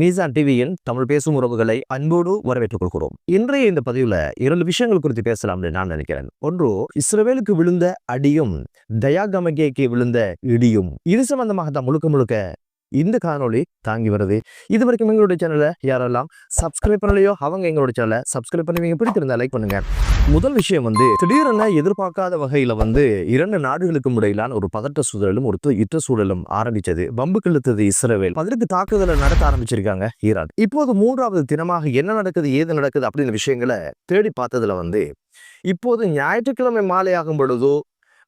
மீசான் டிவியின் தமிழ் பேசும் உறவுகளை அன்போடு வரவேற்றுக் கொள்கிறோம். இன்றைய இந்த பதிவுல இரண்டு விஷயங்கள் குறித்து பேசலாம்னு நான் நினைக்கிறேன். ஒன்று இஸ்ரவேலுக்கு விழுந்த அடியும் தயாகமகேக்கு விழுந்த இடியும் இது சம்பந்தமாக தான் முழுக்க முழுக்க இந்த காணொளி தாங்கி வருது. இது வரைக்கும் எங்களுடைய சேனலை யாரெல்லாம் சப்ஸ்கிரைப் பண்ணலையோ அவங்க எங்களுடைய சேனலை சப்ஸ்கிரைப் பண்ணுவீங்க. பிடித்திருந்தா லைக் பண்ணுங்க. முதல் விஷயம் வந்து திடீரென எதிர்பார்க்காத வகையில வந்து இரண்டு நாடுகளுக்கும் இடையிலான ஒரு பதட்ட சூழலும் ஒரு யுத்த சூழலும் ஆரம்பிச்சது. பம்பு கிழுத்தது இஸ்ரேவேல். பதிலுக்கு தாக்குதலை நடத்த ஆரம்பிச்சிருக்காங்க ஈரான். இப்போது மூன்றாவது தினமாக என்ன நடக்குது ஏது நடக்குது அப்படின்ற விஷயங்களை தேடி பார்த்ததுல வந்து இப்போது ஞாயிற்றுக்கிழமை மாலையாகும் பொழுதோ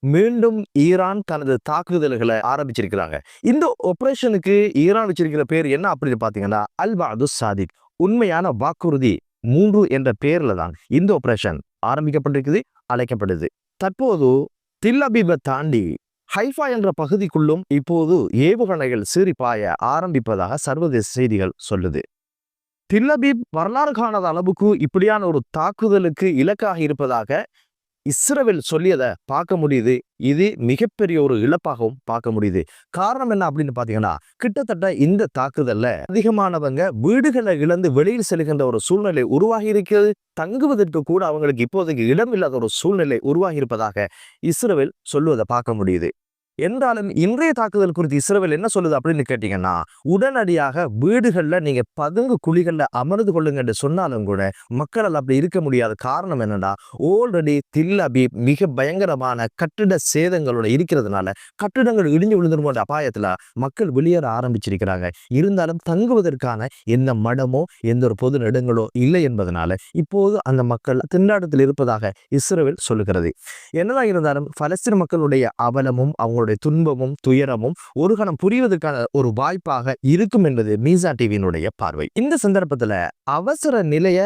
மீண்டும் ஈரான் தனது தாக்குதல்களை ஆரம்பிச்சிருக்கிறாங்க. இந்த ஆப்ரேஷனுக்கு ஈரான் வச்சிருக்கிற பேர் என்ன அப்படின்னு பாத்தீங்கன்னா அல் பாது சாதிக். உண்மையான வாக்குறுதி மூன்று என்ற பேர்ல தான் இந்த ஆபரேஷன் ஆரம்பிக்கப்பட்டிருக்குது அழைக்கப்படுது. தற்போது தில்லபீபை தாண்டி ஹைஃபா என்ற பகுதிக்குள்ளும் இப்போது ஏவுகணைகள் சீறிப்பாய ஆரம்பிப்பதாக சர்வதேச செய்திகள் சொல்லுது. தில்லபீப் வரலாறு காணாத அளவுக்கு இப்படியான ஒரு தாக்குதலுக்கு இலக்காக இருப்பதாக இஸ்ரவேல் சொல்லியதை பார்க்க முடியுது. இது மிகப்பெரிய ஒரு இழப்பாகவும் பார்க்க முடியுது. காரணம் என்ன அப்படின்னு பார்த்தீங்கன்னா கிட்டத்தட்ட இந்த தாக்குதல்ல அதிகமானவங்க வீடுகளை இழந்து வெளியில் செல்கின்ற ஒரு சூழ்நிலை உருவாகி இருக்கிறது. தங்குவதற்கு கூட அவங்களுக்கு இப்போதைக்கு இடம் இல்லாத ஒரு சூழ்நிலை உருவாகி இருப்பதாக இஸ்ரவேல் சொல்லுவதை பார்க்க முடியுது. என்றாலும் இன்றைய தாக்குதல் குறித்து இஸ்ரேல் என்ன சொல்லுது அப்படின்னு கேட்டீங்கன்னா உடனடியாக வீடுகளில் நீங்க பதுங்கு குழிகளில் அமர்ந்து கொள்ளுங்கன்னு சொன்னாலும் கூட மக்களால் அப்படி இருக்க முடியாத காரணம் என்னன்னா ஆல்ரெடி தில் அபீப் மிக பயங்கரமான கட்டிட சேதங்களோட இருக்கிறதுனால கட்டிடங்கள் இடிஞ்சு விழுந்துருமோன்ற அபாயத்துல மக்கள் வெளியேற ஆரம்பிச்சிருக்கிறாங்க. இருந்தாலும் தங்குவதற்கான எந்த மடமோ எந்த ஒரு பொது இடங்களோ இல்லை என்பதனால இப்போது அந்த மக்கள் திண்டாட்டத்தில் இருப்பதாக இஸ்ரேல் சொல்லுகிறது. என்னதான் இருந்தாலும் பலஸ்தீன் மக்களுடைய அவலமும் அவங்களுடைய துன்பமும் துயரமும் ஒரு கணம் புரிவதற்கான ஒரு வாய்ப்பாக இருக்கும் என்பது மீசா டிவியினுடைய பார்வை. இந்த சந்தர்ப்பத்துல அவசர நிலைய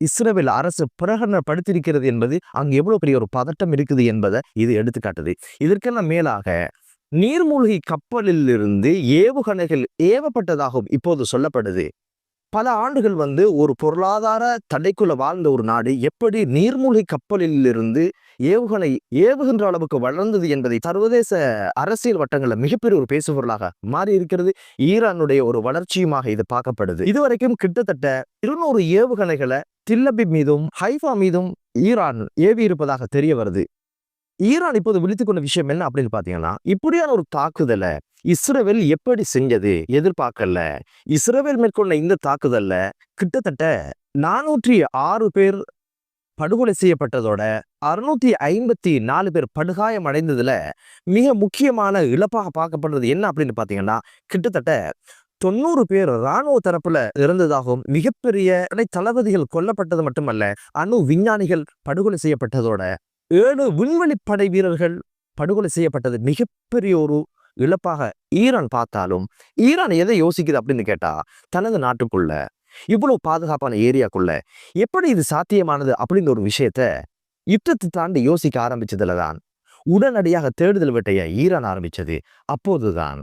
இஸ்ரேல் அரசு பிரகடனப்படுத்தியிருக்கிறது என்பது அங்கு எவ்வளவு பெரிய ஒரு பதட்டம் இருக்குது என்பதை இது எடுத்துக்காட்டுது. இதற்கெல்லாம் மேலாக நீர்மூழ்கி கப்பலில் இருந்து ஏவுகணைகள் ஏவப்பட்டதாகவும் இப்போது சொல்லப்படுது. பல ஆண்டுகள் வந்து ஒரு பொருளாதார தடைக்குள்ள வாழ்ந்த ஒரு நாடு. எப்படி நீர்மூழ்கி கப்பலில் இருந்து ஏவுகணை ஏவுகின்ற அளவுக்கு வளர்ந்தது என்பதை சர்வதேச அரசியல் வட்டங்களில் மிகப்பெரிய ஒரு பேசுபொருளாக மாறி இருக்கிறது ஈரானுடைய ஒரு வளர்ச்சியுமாக இது பார்க்கப்படுது. இதுவரைக்கும் கிட்டத்தட்ட இருநூறு ஏவுகணைகளை தில்லபி மீதும் ஹைஃபா மீதும் ஈரான் ஏவி இருப்பதாக தெரிய வருது. ஈரான் இப்போது விழித்துக் கொண்ட விஷயம் என்ன அப்படின்னு பாத்தீங்கன்னா இப்படியான ஒரு தாக்குதலை இஸ்ரேல் எப்படி செஞ்சது எதிர்பார்க்கல. இஸ்ரேல் மேற்கொண்ட இந்த தாக்குதல்ல கிட்டத்தட்ட நானூற்றி ஆறு பேர் படுகொலை செய்யப்பட்டதோட அறுநூத்தி ஐம்பத்தி நாலு பேர் படுகாயம் அடைந்ததுல மிக முக்கியமான இழப்பாக பார்க்கப்படுறது என்ன அப்படின்னு பாத்தீங்கன்னா கிட்டத்தட்ட தொண்ணூறு பேர் இராணுவ தரப்புல இருந்ததாகவும் மிகப்பெரிய தளபதிகள் கொல்லப்பட்டது மட்டுமல்ல அணு விஞ்ஞானிகள் படுகொலை செய்யப்பட்டதோட ஏழு விண்வெளி படை வீரர்கள் படுகொலை செய்யப்பட்டது மிகப்பெரிய ஒரு இழப்பாக ஈரான் பார்த்தாலும் ஈரான் எதை யோசிக்குது அப்படின்னு கேட்டா தனது நாட்டுக்குள்ள இவ்வளவு பாதுகாப்பான ஏரியாக்குள்ள எப்படி இது சாத்தியமானது அப்படின்ற ஒரு விஷயத்த யுத்தத்தை தாண்டி யோசிக்க ஆரம்பிச்சதுல தான் உடனடியாக தேடுதல் வேட்டையை ஈரான் ஆரம்பிச்சது. அப்போதுதான்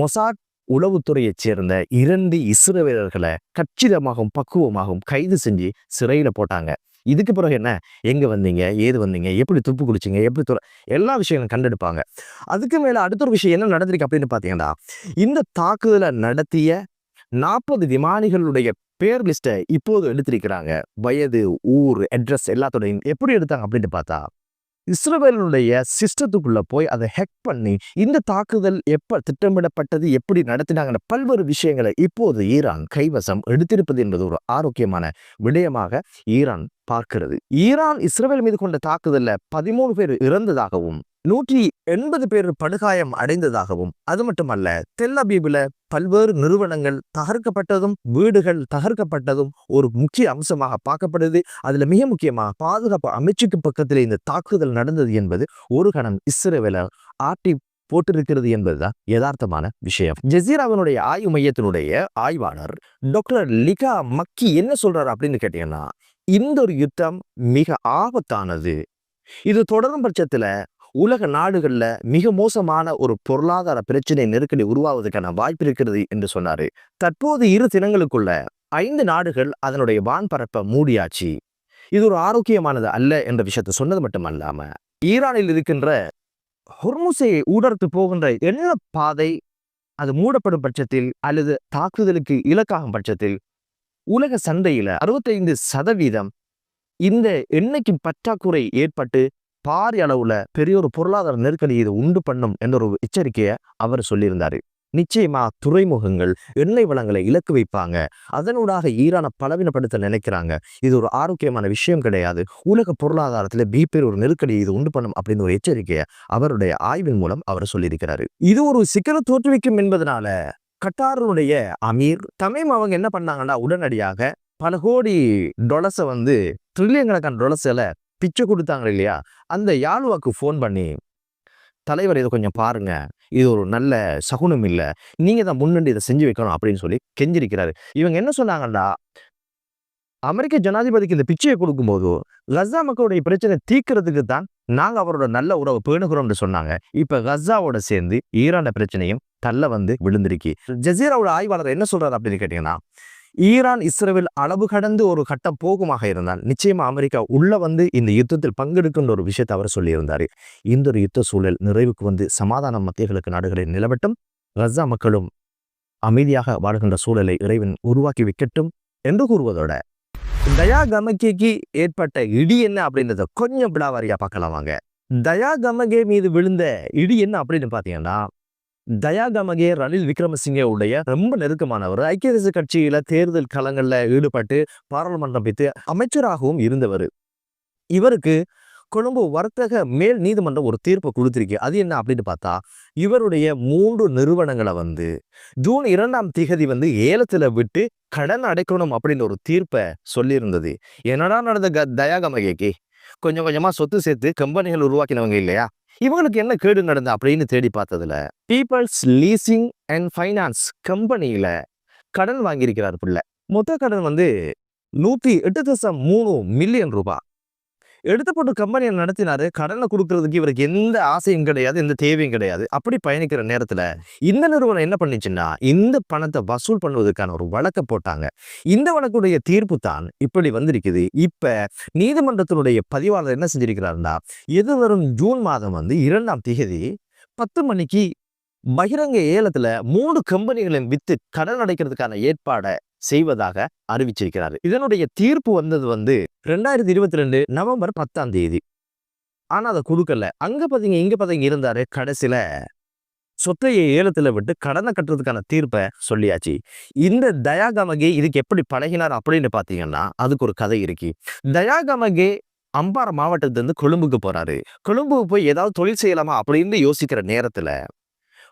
மொசாட் உளவுத்துறையைச் சேர்ந்த இரண்டு இஸ்ரவேலர்களை கச்சிதமாகவும் பக்குவமாகவும் கைது செஞ்சு சிறையில போட்டாங்க. இதுக்கு பிறகு என்ன? எங்க வந்தீங்க? ஏது வந்தீங்க? எப்படி துப்பு குடிச்சிங்க? எப்படி துற எல்லா விஷயங்களும் கண்டெடுப்பாங்க. அதுக்கு மேல அடுத்த ஒரு விஷயம் என்ன நடந்திருக்கு அப்படின்னு பார்த்தீங்கன்னா இந்த தாக்குதலை நடத்திய நாற்பது விமானிகளுடைய பேர் லிஸ்ட்டை இப்போது எடுத்திருக்கிறாங்க. வயது ஊர் அட்ரஸ் எல்லாத்தோடையும் எப்படி எடுத்தாங்க அப்படின்னு பார்த்தா இஸ்ரவேலுடைய சிஸ்டத்துக்குள்ள போய் அதை ஹெக் பண்ணி இந்த தாக்குதல் எப்ப திட்டமிடப்பட்டது எப்படி நடத்தினாங்கன்ற பல்வேறு விஷயங்களை இப்போது ஈரான் கைவசம் எடுத்திருப்பது என்பது ஒரு ஆரோக்கியமான விடயமாக ஈரான் பார்க்கிறது. ஈரான் இஸ்ரேல் மீது கொண்ட தாக்குதல்ல பதிமூணு பேர் இறந்ததாகவும் நூற்றி எண்பது பேர் படுகாயம் அடைந்ததாகவும் அது மட்டுமல்ல தெல்லபீபில பல்வேறு நிறுவனங்கள் தகர்க்கப்பட்டதும் வீடுகள் தகர்க்கப்பட்டதும் ஒரு முக்கிய அம்சமாக பார்க்கப்படுது. அதுல மிக முக்கியமா பாதுகாப்பு அமைச்சுக்கு பக்கத்தில் இந்த தாக்குதல் நடந்தது என்பது ஒரு கணம் இஸ்ரேவேல ஆட்டி போட்டிருக்கிறது என்பதுதான் யதார்த்தமான விஷயம். ஜெசீராவினுடைய ஆய்வு மையத்தினுடைய ஆய்வாளர் டாக்டர் லிகா மக்கி என்ன சொல்றாரு அப்படின்னு கேட்டீங்கன்னா இந்த ஒரு யுத்தம் மிக ஆபத்தானது. இது தொடரும் பட்சத்துல உலக நாடுகள்ல மிக மோசமான ஒரு பொருளாதார பிரச்சனை நெருக்கடி உருவாவதற்கான வாய்ப்பு இருக்கிறது என்று சொன்னாரு. தற்போது இரு தினங்களுக்குள்ள ஐந்து நாடுகள் அதனுடைய வான்பரப்பை மூடியாச்சு. இது ஒரு ஆரோக்கியமானது அல்ல என்ற விஷயத்தை சொன்னது மட்டுமல்லாம ஈரானில் இருக்கின்ற ஹொர்முசையை ஊடர்த்து போகின்ற என்ன பாதை அது மூடப்படும் பட்சத்தில் அல்லது தாக்குதலுக்கு இலக்காகும் பட்சத்தில் உலக சந்தையில அறுபத்தைந்து சதவீதம் இந்த எண்ணெய்க்கு பற்றாக்குறை ஏற்பட்டு பாரிய அளவுல பெரிய ஒரு பொருளாதார நெருக்கடி இது உண்டு பண்ணும் என்ற ஒரு எச்சரிக்கையை அவர் சொல்லியிருந்தாரு. நிச்சயமா துறைமுகங்கள் எண்ணெய் வளங்களை இலக்கு வைப்பாங்க. அதனூடாக ஈரானை பலவீனப்படுத்த நினைக்கிறாங்க. இது ஒரு ஆரோக்கியமான விஷயம் கிடையாது. உலக பொருளாதாரத்தில் பிபேர் ஒரு நெருக்கடி இது உண்டு பண்ணும் அப்படின்னு ஒரு எச்சரிக்கையை அவருடைய ஆய்வின் மூலம் அவர் சொல்லியிருக்கிறாரு. இது ஒரு சிக்கலை தோற்றுவிக்கும் என்பதனால கட்டாருடைய அமீர் தமீம் அவங்க என்ன பண்ணாங்கன்னா உடனடியாக பல கோடி டொலஸை வந்து ட்ரில்லியன் கணக்கான டொலஸில் பிச்சை கொடுத்தாங்க இல்லையா அந்த யாழ்வாக்கு ஃபோன் பண்ணி தலைவர் இதை கொஞ்சம் பாருங்க. இது ஒரு நல்ல சகுனம் இல்லை. நீங்கள் தான் முன்னண்டு இதை செஞ்சு வைக்கணும் அப்படின்னு சொல்லி கெஞ்சிருக்கிறாரு. இவங்க என்ன சொன்னாங்கன்னா அமெரிக்க ஜனாதிபதிக்கு இந்த பிச்சையை கொடுக்கும்போது கசா மக்களுடைய பிரச்சனை தீர்க்கறதுக்கு தான் நாங்கள் அவரோட நல்ல உறவை பேணுகிறோம்னு சொன்னாங்க. இப்போ கசாவோட சேர்ந்து ஈரான பிரச்சனையும் தள்ள வந்து விழுந்திருக்கு. ஜசீராவோட ஆய்வாளர் என்ன சொல்றாரு அப்படின்னு கேட்டீங்கன்னா ஈரான் இஸ்ரேல் அளவு கடந்து ஒரு கட்டம் போகுமாக இருந்தால் நிச்சயமா அமெரிக்கா உள்ள வந்து இந்த யுத்தத்தில் பங்கெடுக்கின்ற ஒரு விஷயத்தை அவர் சொல்லியிருந்தாரு. இந்த ஒரு யுத்த சூழல் நிறைவுக்கு வந்து சமாதான மத்தியர்களுக்கு நாடுகளில் நிலவட்டும். கசா மக்களும் அமைதியாக வாழ்கின்ற சூழலை இறைவன் உருவாக்கி வைக்கட்டும் என்று கூறுவதோட. தயா கமகேக்கு ஏற்பட்ட இடி என்ன அப்படின்றத கொஞ்சம் விழாவாரியா பார்க்கலாம் வாங்க. தயா கமகே மீது விழுந்த இடி என்ன அப்படின்னு பாத்தீங்கன்னா தயா கமகே ரணில் விக்ரமசிங்கே உடைய ரொம்ப நெருக்கமானவர். ஐக்கிய தேச கட்சியில தேர்தல் களங்கள்ல ஈடுபட்டு பாராளுமன்றம் வைத்து அமைச்சராகவும் இருந்தவர். இவருக்கு கொழும்பு வர்த்தக மேல் நீதிமன்றம் ஒரு தீர்ப்பை கொடுத்திருக்கு. அது என்ன அப்படின்னு பார்த்தா இவருடைய மூன்று நிறுவனங்களை வந்து ஜூன் இரண்டாம் திகதி வந்து ஏலத்தில் விட்டு கடன் அடைக்கணும் அப்படின்னு ஒரு தீர்ப்பை சொல்லியிருந்தது. என்னடா நடந்த க தயாகமகேக்கு? கொஞ்சம் கொஞ்சமாக சொத்து சேர்த்து கம்பெனிகள் உருவாக்கினவங்க இல்லையா? இவங்களுக்கு என்ன கேடு நடந்த அப்படின்னு தேடி பார்த்ததுல பீப்பிள்ஸ் லீசிங் அண்ட் ஃபைனான்ஸ் கம்பெனியில கடன் வாங்கியிருக்கிறார் பிள்ளை. மொத்த கடன் வந்து நூத்தி எட்டு தசம் மூணு மில்லியன் ரூபாய் எடுத்தப்பட்ட கம்பெனியை நடத்தினாரு. கடனை கொடுக்கறதுக்கு இவருக்கு எந்த ஆசையும் கிடையாது எந்த தேவையும் கிடையாது. அப்படி பயணிக்கிற நேரத்தில் இந்த நிறுவனம் என்ன பண்ணிச்சுன்னா இந்த பணத்தை வசூல் பண்ணுவதற்கான ஒரு வழக்கை போட்டாங்க. இந்த வழக்குடைய தீர்ப்பு தான் இப்படி வந்திருக்குது. இப்போ நீதிமன்றத்தினுடைய பதிவாளர் என்ன செஞ்சிருக்கிறாருன்னா எதிர்வரும் ஜூன் மாதம் வந்து இரண்டாம் தேதி பத்து மணிக்கு பகிரங்க ஏலத்தில் மூணு கம்பெனிகளின் வித்து கடன் அடைக்கிறதுக்கான ஏற்பாடை செய்வதாக அறிவிச்சிருக்கிறாரு. இதனுடைய தீர்ப்பு வந்தது வந்து ரெண்டாயிரத்தி இருபத்தி ரெண்டு நவம்பர் பத்தாம் தேதி. ஆனா அதை கொடுக்கல. அங்க பாத்தீங்க இங்க பாத்தீங்க இருந்தாரு கடைசியில சொத்தையை ஏலத்தில் விட்டு கடனை கட்டுறதுக்கான தீர்ப்பை சொல்லியாச்சு. இந்த தயாகமகே இதுக்கு எப்படி பழகினார் அப்படின்னு பார்த்தீங்கன்னா அதுக்கு ஒரு கதை இருக்கு. தயாகமகே அம்பாறை மாவட்டத்துலேருந்து கொழும்புக்கு போகிறாரு கொழும்புக்கு போய் ஏதாவது தொழில் செய்யலாமா அப்படின்னு யோசிக்கிற நேரத்தில்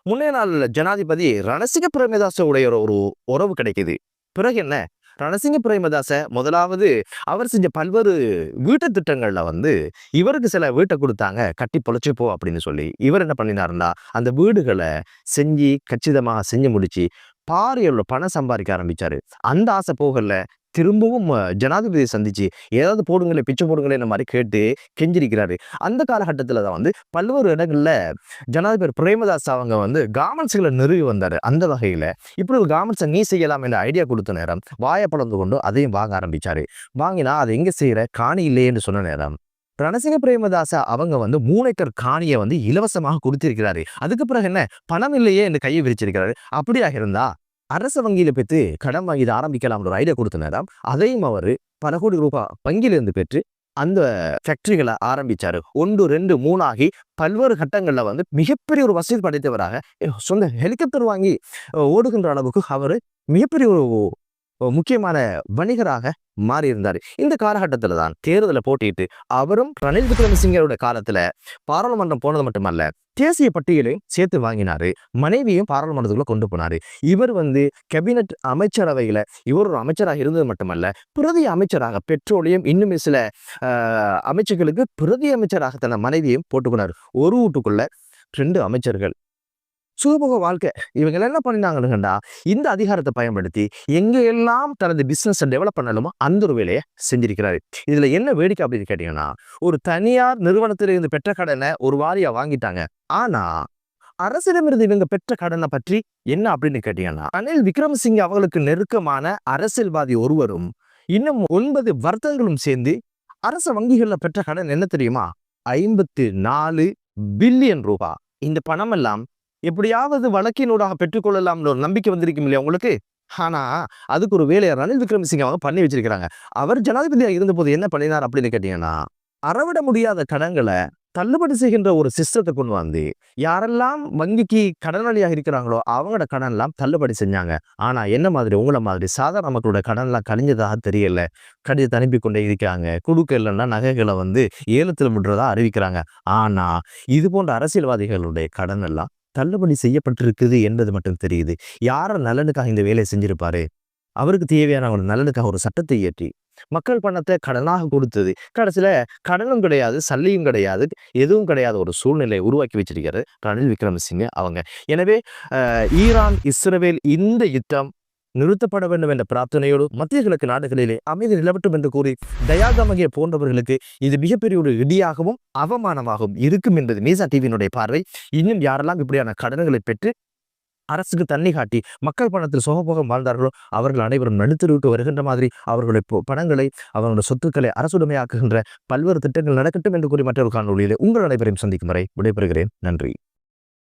முன்னே நாளில் ஜனாதிபதி ரணசிங்க பிரேமதாச உடைய ஒரு உறவு கிடைக்குது. பிறகு என்ன? ரணசிங்க பிரேமதாச முதலாவது அவர் செஞ்ச பல்வேறு வீட்டு திட்டங்களில் வந்து இவருக்கு சில வீட்டை கொடுத்தாங்க கட்டி பொழைச்சிப்போ அப்படின்னு சொல்லி. இவர் என்ன பண்ணினாருன்னா அந்த வீடுகளை செஞ்சு கச்சிதமாக செஞ்சு முடிச்சு பாரிய பணம் சம்பாதிக்க ஆரம்பிச்சாரு. அந்த ஆசை போகல திரும்பவும் ஜனாதிபதியை சந்திச்சு ஏதாவது போடுங்களே பிச்சை போடுங்களே இந்த மாதிரி கேட்டு கெஞ்சிருக்கிறாரு. அந்த காலகட்டத்தில் தான் வந்து பல்வேறு இடங்கள்ல ஜனாதிபதி பிரேமதாஸ் அவங்க வந்து கார்மெண்ட்ஸ்களை நிறுவி வந்தாரு. அந்த வகையில இப்படி ஒரு கார்மெண்ட்ஸை நீ செய்யலாம் என்ற ஐடியா கொடுத்த நேரம் வாயை பழந்து கொண்டு அதையும் வாங்க ஆரம்பிச்சாரு. வாங்கினா அதை எங்க செய்யற? காணி இல்லையேன்னு சொன்ன நேரம் ரணசிங்க பிரேமதாசா அவங்க வந்து மூணு ஏக்கர் காணியை வந்து இலவசமாக கொடுத்திருக்கிறாரு. அதுக்கு பிறகு என்ன? பணம் இல்லையே என்று கையை விரிச்சிருக்கிறாரு. அப்படியாக இருந்தா அரசு வங்கியில பெற்று கடன் வாங்கி இதை ஆரம்பிக்கலாம் ஒரு ஐடியா கொடுத்தனதாம் அதையும் அவர் பல கோடி ரூபாய் வங்கியிலிருந்து பெற்று அந்த ஃபேக்டரிகளை ஆரம்பிச்சாரு. ஒன்று ரெண்டு மூணாகி பல்வேறு கட்டங்களில் வந்து மிகப்பெரிய ஒரு வசதி படைத்தவராக சொந்த ஹெலிகாப்டர் வாங்கி ஓடுகின்ற அளவுக்கு அவர் மிகப்பெரிய ஒரு முக்கியமான வணிகராக மாறியிருந்தார். இந்த காலகட்டத்தில் தான் தேர்தலை போட்டியிட்டு அவரும் ரணில் விக்ரமசிங்கரோட காலத்துல பாராளுமன்றம் போனது மட்டுமல்ல தேசிய பட்டியலையும் சேர்த்து வாங்கினாரு. மனைவியும் பாராளுமன்றத்துக்குள்ள கொண்டு போனாரு. இவர் வந்து கேபினட் அமைச்சரவையில இவர் ஒரு அமைச்சராக இருந்தது மட்டுமல்ல பிரதி அமைச்சராக பெட்ரோலியம் இன்னும் சில அமைச்சர்களுக்கு பிரதி அமைச்சராக தன மனைவியும் போட்டுக்கொண்டார். ஒரு வீட்டுக்குள்ள ரெண்டு அமைச்சர்கள். சுகபோக வாழ்க்கை. இவங்க என்ன பண்ணினாங்கன்னுங்கண்டா இந்த அதிகாரத்தை பயன்படுத்தி எங்க எல்லாம் தனது பிசினஸ் டெவலப் பண்ணலுமோ அந்த ஒரு வேலையை செஞ்சிருக்கிறாரு. இதுல என்ன வேடிக்கை அப்படின்னு கேட்டீங்கன்னா ஒரு தனியார் நிறுவனத்திலிருந்து பெற்ற கடனை ஒரு வாரியாக வாங்கிட்டாங்க. ஆனா அரசிடமிருந்து இவங்க பெற்ற கடனை பற்றி என்ன அப்படின்னு கேட்டீங்கன்னா அனில் விக்ரமசிங்க அவர்களுக்கு நெருக்கமான அரசியல்வாதி ஒருவரும் இன்னும் ஒன்பது வர்த்தகங்களும் சேர்ந்து அரச வங்கிகளில் பெற்ற கடன் என்ன தெரியுமா? ஐம்பத்து நாலு பில்லியன் ரூபாய் இந்த பணம் எல்லாம் எப்படியாவது வழக்கினூடாக பெற்றுக்கொள்ளலாம்னு ஒரு நம்பிக்கை வந்திருக்கும் இல்லையா உங்களுக்கு? ஆனா அதுக்கு ஒரு வேலையை ரணில் விக்ரமசிங்க அவங்க பண்ணி வச்சிருக்கிறாங்க. அவர் ஜனாதிபதியாக இருந்தபோது என்ன பண்ணினார் அப்படின்னு கேட்டீங்கன்னா அறவிட முடியாத கடன்களை தள்ளுபடி செய்கின்ற ஒரு சிஸ்டத்தை கொண்டு வந்து யாரெல்லாம் வங்கிக்கு கடனாளியாக இருக்கிறாங்களோ அவங்களோட கடன்லாம் தள்ளுபடி செஞ்சாங்க. ஆனா என்ன மாதிரி? உங்களை மாதிரி சாதாரண மக்களோட கடன்லாம் கழிஞ்சதாக தெரியல. கடிதத்தை அனுப்பி கொண்டே இருக்காங்க குடுக்க இல்லைன்னா நகைகளை வந்து ஏலத்தில் விடுறதா அறிவிக்கிறாங்க. ஆனா இது போன்ற அரசியல்வாதிகளுடைய கடன் எல்லாம் தள்ளுபடி செய்யப்பட்டிருக்குது என்பது மட்டும் தெரியுது. யார நலனுக்காக இந்த வேலையை செஞ்சிருப்பாரு? அவருக்கு தேவையான ஒரு நலனுக்காக ஒரு சட்டத்தை இயற்றி மக்கள் பணத்தை கடனாக கொடுத்தது. கடைசியில் கடனும் கிடையாது சல்லியும் கிடையாது எதுவும் கிடையாத ஒரு சூழ்நிலையை உருவாக்கி வச்சிருக்கிறது ரணில் விக்ரமசிங்க அவங்க. எனவே ஈரான் இஸ்ரேல் இந்த யுத்தம் நிறுத்தப்பட வேண்டும் என்ற பிரார்த்தனையோடு மத்திய கிழக்கு நாடுகளிலே அமைதி நிலவட்டும் என்று கூறி தயாகமகிய போன்றவர்களுக்கு இது மிகப்பெரிய ஒரு இடியாகவும் அவமானமாகவும் இருக்கும் என்பது மீசா டிவியினுடைய பார்வை. இன்னும் யாரெல்லாம் இப்படியான கடன்களை பெற்று அரசுக்கு தண்ணி காட்டி மக்கள் பணத்தில் சோகபோகம் வாழ்ந்தார்களோ அவர்கள் அனைவரும் நடுத்தருவிட்டு வருகின்ற மாதிரி அவர்களுடைய பணங்களை அவர்களுடைய சொத்துக்களை அரசுடைமையாக்குகின்ற பல்வேறு திட்டங்கள் நடக்கட்டும் என்று கூறி மற்றொரு காணொலியிலே உங்கள் அனைவரையும் சந்திக்கும் வரை விடைபெறுகிறேன். நன்றி.